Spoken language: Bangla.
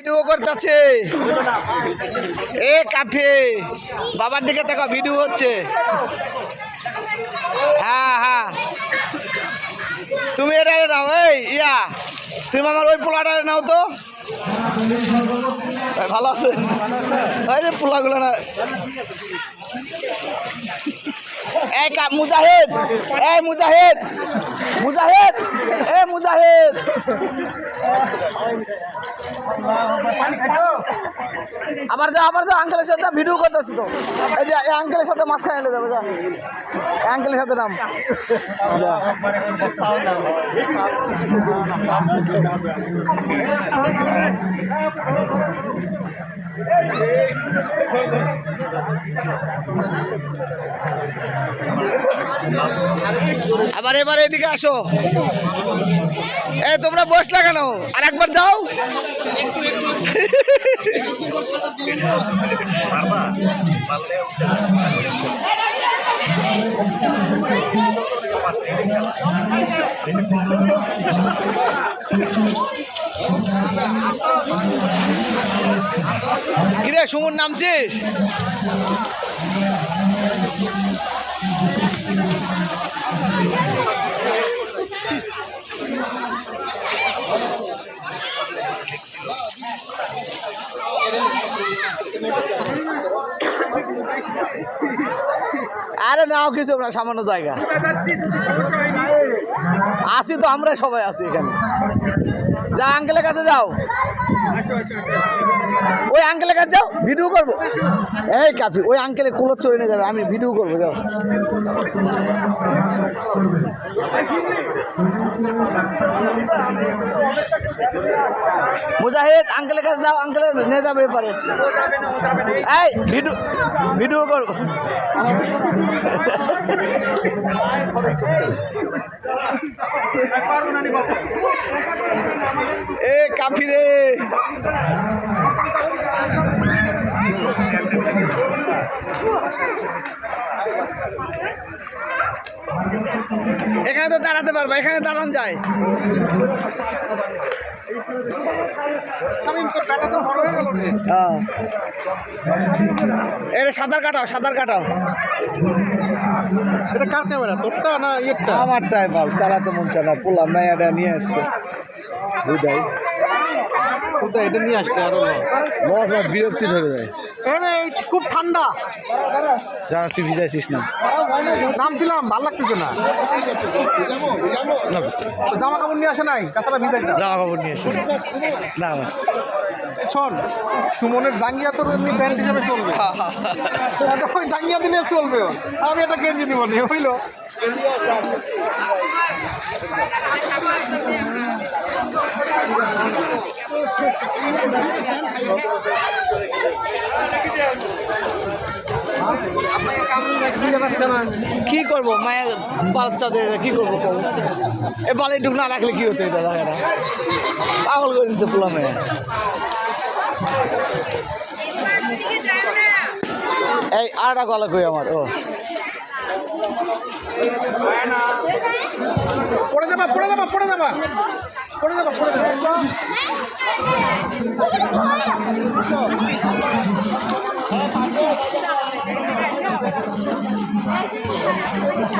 ভিডিও করতেছে। এ কাফে, বাবার দিকে দেখো ভিডিও হচ্ছে। হ্যাঁ হ্যাঁ। তুমি এটা নাও, এই, ইয়া। তুমি আমার ওই পোলাটা নাও তো। ভালো আছে। ওই যে পোলাগুলো না। এই মুজাহিদ এই মুজাহিদ মুজাহিদ এ মুজাহিদ। আবার যা আবার যা আঙ্কেলের সাথে ভিডিও করতেছি তো। এই যে, এই আঙ্কেলের সাথে মাঝখানে এলে যাবে, যা। আঙ্কেলের সাথে নাম। যা। আবার এবার এদিকে আসো। এ তোমরা বসলা কেন? আর একবার যাও। কিরে সুমন নামছিস? আরে নাও কিছু না সামান্য জায়গা। আসি তো আমরা সবাই আছি এখানে। যা আঙ্কেলের কাছে যাও। ওই আঙ্কেলের কাছে যাও ভিডিও করব। এই কাফি ওই আঙ্কেলে কুলোর চলে নিয়ে যাবে, আমি ভিডিও করব, যাও। মুজাহিদ আঙ্কেলের কাছে যাও আঙ্কেলে নিয়ে যাবে এবারে এই ভিডিও ভিডিও করব। এ কাফি রে এখানে তো দাঁড়াতে পারব এখানে দাঁড়ান যায়। এটা সাঁতার কাটাও সাঁতার কাটাও। এটা কার ক্যামেরা তোরটা না ইয়েরটা? আমারটাই ভালো চালাতে মন চালা পোলা মেয়াটা নিয়ে আসছে। বুঝাই। এটা নিয়ে আসতে আরও বিরক্তি ধরে যায়। খুব ঠান্ডা। যা তুই ভিজাইছিস না। নামছিলাম ভালো লাগতেছে না। জামা কাপড় নিয়ে আসে নাই? কাতারা ভিজাই জামা কাপড় নিয়ে এসে না শোন সুমনের জাঙ্গিয়া তোর এমনি প্যান্ট হিসাবে চলবে। ওই জাঙ্গিয়া দিলে চলবে। আমি এটা গেঞ্জি দিব নি হইল পারছে না। কী করব? মায়ের বাচ্চাদের কী করব করব এ বালি ঢুক না রাখলে কী হতো এটা দেখা পাগল করে দিতে পোলা মেয়ে। এই আরেকটা গলা কই আমার? ও। পড়ে যাবা পড়ে যাবা পড়ে যাবা। পড়ে যাবা পড়ে যাবা। আচ্ছা। 哎这个你